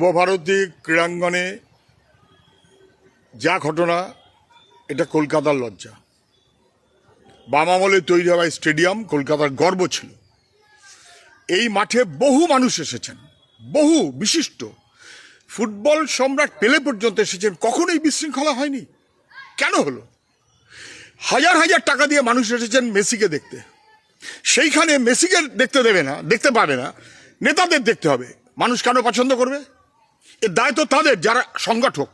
যুবভারতী ক্রীড়াঙ্গনে যা ঘটনা, এটা কলকাতার লজ্জা। বাম আমলে তৈরি হওয়া স্টেডিয়াম কলকাতার গর্ব ছিল। এই মাঠে বহু মানুষ এসেছেন, বহু বিশিষ্ট। ফুটবল সম্রাট পেলে পর্যন্ত এসেছেন, কখনোই বিশৃঙ্খলা হয়নি। কেন হলো? হাজার হাজার টাকা দিয়ে মানুষ এসেছেন মেসিকে দেখতে। সেইখানে মেসিকে দেখতে দেবে না, দেখতে পাবে না, নেতাদের দেখতে হবে। মানুষ কেন পছন্দ করবে? এর দায়িত্ব তাদের, যারা সংগঠক।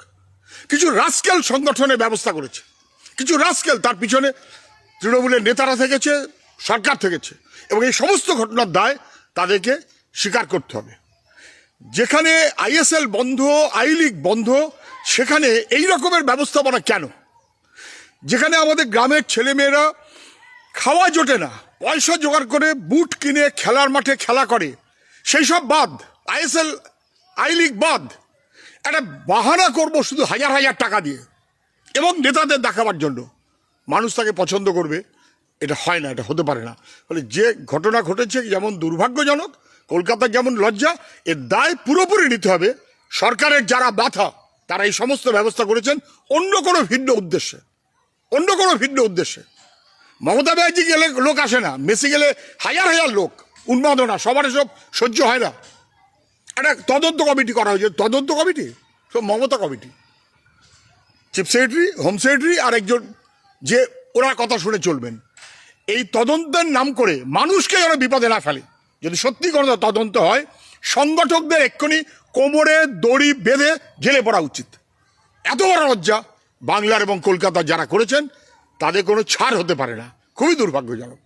কিছু রাস্কেল সংগঠনের ব্যবস্থা করেছে। কিছু রাস্কেল তার পিছনে তৃণমূলের নেতারা থেকেছে, সরকার থেকেছে এবং এই সমস্ত ঘটনার দায় তাদেরকে স্বীকার করতে হবে। যেখানে আইএসএল বন্ধ, আই লিগ বন্ধ, সেখানে এই রকমের ব্যবস্থাপনা কেন? যেখানে আমাদের গ্রামের ছেলেমেয়েরা খাওয়া জোটে না, পয়সা জোগাড় করে বুট কিনে খেলার মাঠে খেলা করে, সেই সব বাদ। আইএসএল আই লিগ বাদ। একটা বাহানা করব শুধু হাজার হাজার টাকা দিয়ে। এবং নেতাদের দেখাবার জন্য। মানুষ তাকে পছন্দ করবে। এটা হয় না, এটা হতে পারে না। ফলে যে ঘটনা ঘটেছে যেমন দুর্ভাগ্যজনক, কলকাতার যেমন লজ্জা, এর দায় পুরোপুরি নিতে হবে। সরকারের যারা বাধা, তারা এই সমস্ত ব্যবস্থা করেছেন অন্য কোনো ভিন্ন উদ্দেশ্যে। অন্য কোনো ভিন্ন উদ্দেশ্যে। মমতা ব্যানার্জি গেলে লোক আসে না। মেসি গেলে হাজার হাজার লোক। উন্মাদনা, সবার এসব সহ্য হয় না। একটা তদন্ত কমিটি করা হয়েছে, তদন্ত কমিটি? সব Mamata committee. Chief secretary, home secretary, আর একজন যে ওরা কথা শুনে চলবেন। এই তদন্তের নাম করে মানুষকে যেন বিপদে না ফেলে। যদি সত্যি কোনো তদন্ত হয়, সংগঠকদের এক্ষুনি কোমরে দড়ি বেঁধে জেলে পড়া উচিত। এত বড় লজ্জা। বাংলার এবং কলকাতা যারা করেছেন, তাদের কোনো ছাড় হতে পারে না। খুবই দুর্ভাগ্যজনক।